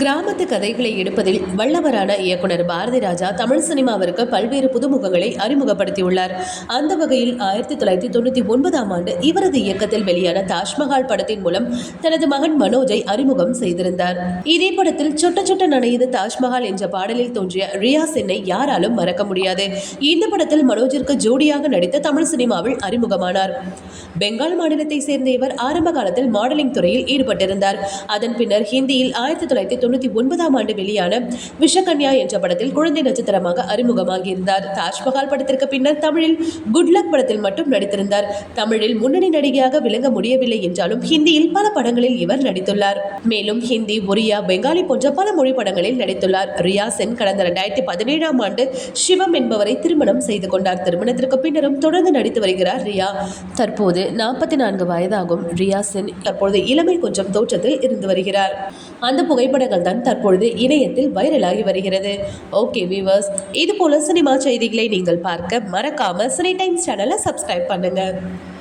கிராமத்து கதைகளை எடுப்பதில் வல்லவரான இயக்குனர் பாரதி ராஜா தமிழ் சினிமாவிற்கு பல்வேறு புதுமுகங்களை அறிமுகப்படுத்தியுள்ளார். அந்த வகையில் ஆயிரத்தி தொள்ளாயிரத்தி தொண்ணூற்றி ஒன்பதாம் ஆண்டு இவரது இயக்கத்தில் வெளியான தாஜ்மஹால் படத்தின் மூலம் தனது மகன் மனோஜை அறிமுகம் செய்திருந்தார். இதே படத்தில் சொட்ட சொட்ட நனையுது தாஜ்மஹால் என்ற பாடலில் தோன்றிய ரியா சென்னை யாராலும் மறக்க முடியாது. இந்த படத்தில் மனோஜிற்கு ஜோடியாக நடித்த தமிழ் சினிமாவில் அறிமுகமானார். பெங்கால் மாநிலத்தை சேர்ந்த இவர் ஆரம்ப காலத்தில் மாடலிங் துறையில் ஈடுபட்டிருந்தார். அதன் பின்னர் ஹிந்தியில் ஆயிரத்தி தொள்ளாயிரத்தி தொண்ணூற்றி ஒன்பதாம் ஆண்டு வெளியான விஷகன்யா என்ற படத்தில் குழந்தை நட்சத்திரமாக அறிமுகமாகியிருந்தார். தாஜ்மஹால் படத்திற்கு பின்னர் தமிழில் குட்லக் படத்தில் மட்டும் நடித்திருந்தார். தமிழில் முன்னணி நடிகையாக விளங்க முடியவில்லை என்றாலும் ஹிந்தியில் பல படங்களில் இவர் நடித்துள்ளார். மேலும் ஹிந்தி ஒரியா பெங்காலி போன்ற பல மொழி படங்களில் நடித்துள்ளார். ரியா சென் கடந்த ரெண்டாயிரத்தி பதினேழாம் ஆண்டு சிவம் என்பவரை திருமணம் செய்து கொண்டார். திருமணத்திற்கு பின்னரும் தொடர்ந்து நடித்து வருகிறார் ரியா. தற்போது நாற்பத்தி நான்கு வயதாகும். ரியா சென் தற்போது இளமை கொஞ்சம் தோற்றத்தில் இருந்து வருகிறார். அந்த புகைப்படங்கள் தான் தற்பொழுது இணையத்தில் வைரலாகி வருகிறது. ஓகே வியூவர்ஸ் இது போல சினிமா செய்திகளை நீங்கள் பார்க்க மறக்காம சினி டைம்ஸ் சேனலை சப்ஸ்கிரைப் பண்ணுங்க.